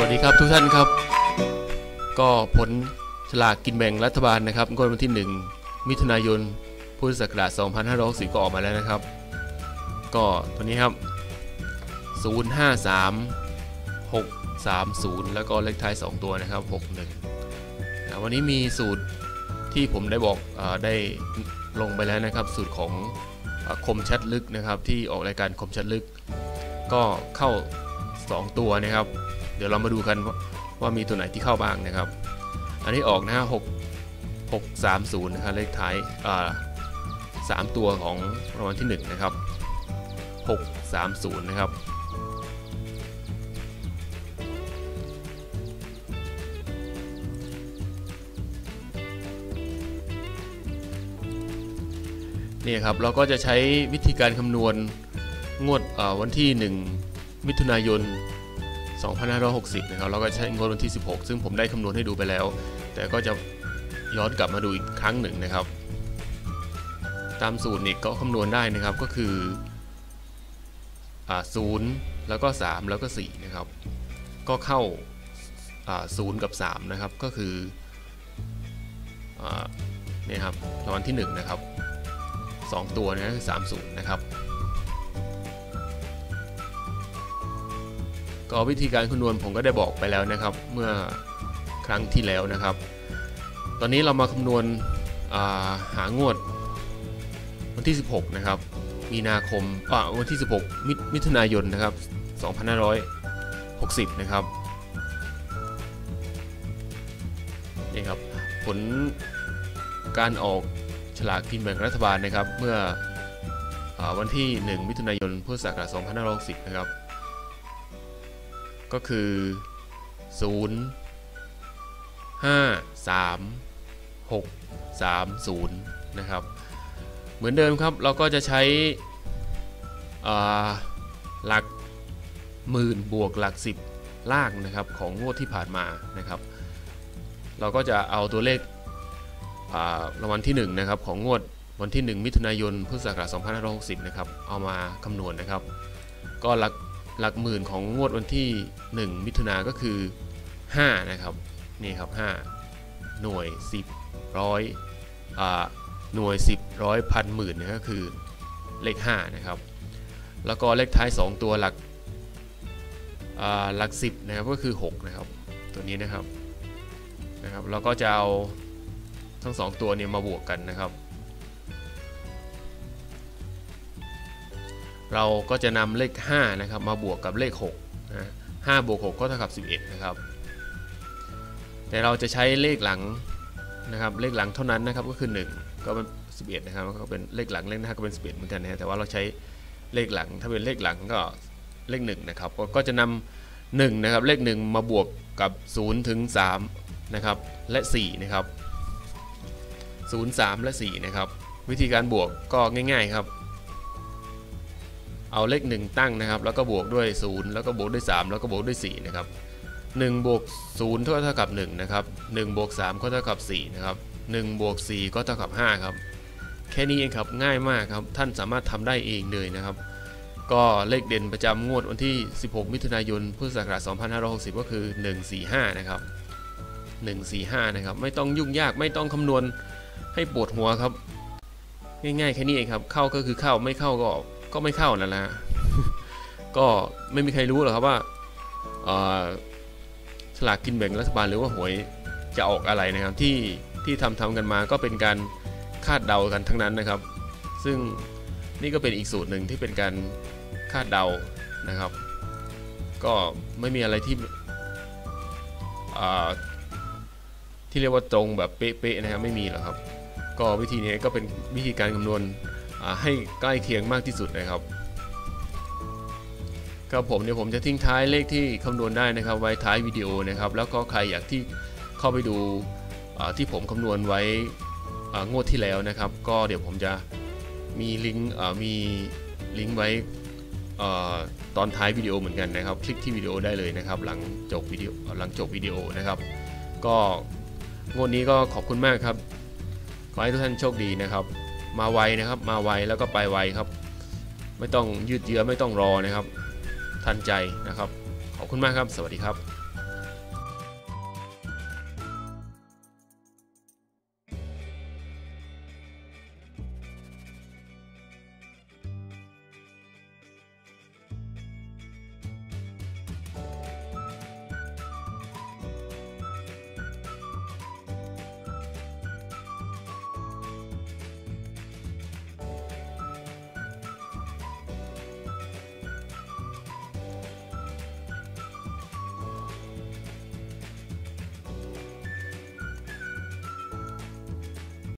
วัสดีครับทุกท่านครับ ก็ผลฉลากกินแบ่งรัฐบาลนะครับงวดวันที่ 1 มิถุนายนพุทธศักราช2564ก็ออกมาแล้วนะครับ ก็ตัวนี้ครับ 053 630 แล้วก็เลขท้าย 2 ตัวนะครับ 61อ่าวันนี้มีสูตรที่ผมได้บอกอได้ลงไปแล้วนะครับ สูตรของอคมชัดลึกนะครับ ที่ออกรายการคมชัดลึก ก็เข้า 2 ตัวนะครับ เดี๋ยวเรามาดูกันว่ามีตัวไหนที่เข้าบ้างนะครับ อันนี้ออกนะฮะ6 6 3 0นะครับเลขท้ายอ่าสามตัวของรางวัลที่1นะครับ6 3 0นะครับนี่ครับเราก็จะใช้วิธีการคำนวณงวดวันที่ 1 มิถุนายน 2560 นะครับเราก็ใช้งวดวันที่ 16 ซึ่งผมได้คำนวณให้ดูไปแล้ว แต่ก็จะย้อนกลับมาดูอีกครั้งหนึ่งนะครับ ตามสูตรนี่ก็คำนวณได้นะครับก็คืออ่า0แล้วก็ 3 แล้วก็4นะครับ ก็เข้าอ่า0กับ 3 นะครับ ก็คืออเนี่ยครับรางวัลที่ 1 นะครับ 2 ตัวนะคือ30 นะครับ ก็วิธีการคำนวณผมก็ได้บอกไปแล้วนะครับ เมื่อครั้งที่แล้วนะครับ ตอนนี้เรามาคำนวณาหางวดวันที่ 16 นะครับ มีนาคมอ่าวันที่ 16 มิมิถุนายนนะครับ 2560 นะครับนี่ครับผลการออกฉลากกินแบ่งรัฐบาลนะครับ เมื่ออวันที่ 1 มิถุนายนพุทธศักราช2560 นะครับ ก็คือ 0 5 3 6 3 0 นะครับ เหมือนเดิมครับเราก็จะใช้หลักหมื่นบวกหลัก 10 ล่างนะครับของงวดที่ผ่านมานะครับ เราก็จะเอาตัวเลขรางวัลที่1นะครับของงวดวันที่ 1 มิถุนายนพุทธศักราช2560 นะครับ เอามาคำนวณนะครับ ก็หลัก หลักหมื่นของงวดวันที่ 1 มิถุนาก็คือ 5 นะครับ นี่ครับ 5 หน่วย 10ร้อยอ่าหน่วย 10ร้อยพันหมื่นนี่ก็คือเลข 5 นะครับ แล้วก็เลขท้าย 2 ตัวหลักหลัก 10 นะครับก็คือ 6 นะครับ ตัวนี้นะครับนะครับเราก็จะเอาทั้ง 2 ตัวเนี่ยมาบวกกันนะครับ เราก็จะนำเลข5นะครับมาบวกกับเลข6นะ5บวก6ก็เท่ากับ 11 นะครับ แต่เราจะใช้เลขหลังนะครับเลขหลังเท่านั้นนะครับก็คือ 1 ก็เป็น 11 นะครับก็เป็นเลขหลังเลขหน้าก็เป็น 11 เหมือนกันนะแต่ว่าเราใช้เลขหลังถ้าเป็นเลขหลังก็เลข1นะครับก็จะนำ1นะครับเลข 1 มาบวกกับ 0 ถึง 3 นะครับ และ4นะครับ0 3 และ 4 นะครับ วิธีการบวกก็ง่าย ๆ ครับ เอาเลข 1 ตั้งนะครับ แล้วก็บวกด้วย 0 แล้วก็บวกด้วย 3 แล้วก็บวกด้วย4นะครับ1บวก0เท่าเท่ากับ1นะครับ1บวก3ก็เท่ากับ4นะครับ1บวก4ก็เท่ากับ5ครับแค่นี้เองครับง่ายมากครับท่านสามารถทำได้เองเลยนะครับ ก็เลขเด่นประจำงวดวันที่ 16 มิถุนายนพุทธศักราช2560 ก็คือ 145 นะครับ 145 นะครับ ไม่ต้องยุ่งยากไม่ต้องคำนวณให้ปวดหัวครับ ง่ายๆแค่นี้เองครับ เข้าก็คือเข้าไม่เข้าก็ก็ ก็ไม่เข้านั่นแหละก็ไม่มีใครรู้หรอกครับว่าฉลากกินแบ่งรัฐบาลหรือว่าหวยจะออกอะไรนะครับที่ที่ทำทำกันมาก็เป็นการคาดเดากันทั้งนั้นนะครับ ซึ่งนี่ก็เป็นอีกสูตรหนึ่งที่เป็นการคาดเดานะครับ ก็ไม่มีอะไรที่ที่เรียกว่าตรงแบบเป๊ะๆนะครับไม่มีหรอกครับ ก็วิธีนี้ก็เป็นวิธีการคำนวณ ให้ใกล้เคียงมากที่สุดนะครับครับผมเดี๋ยผมจะทิ้งท้ายเลขที่คำนวณได้นะครับ ไว้ท้ายวิดีโอนะครับ แล้วก็ใครอยากที่เข้าไปดูที่ผมคำนวณไว้งวดที่แล้วนะครับ ก็เดี๋ยวผมจะมีลิงก์มีลิงก์ไว้ตอนท้ายวิดีโอเหมือนกันนะครับ คลิกที่วิดีโอได้เลยนะครับ หลังจบวิดีโอหลังจบวิดีโอนะครับ ก็งวดนี้ก็ขอบคุณมากครับ ขอให้ทุกท่านโชคดีนะครับ มาไวนะครับ มาไวแล้วก็ไปไวครับ ไม่ต้องยืดเยื้อไม่ต้องรอนะครับ ทันใจนะครับ ขอบคุณมากครับ สวัสดีครับ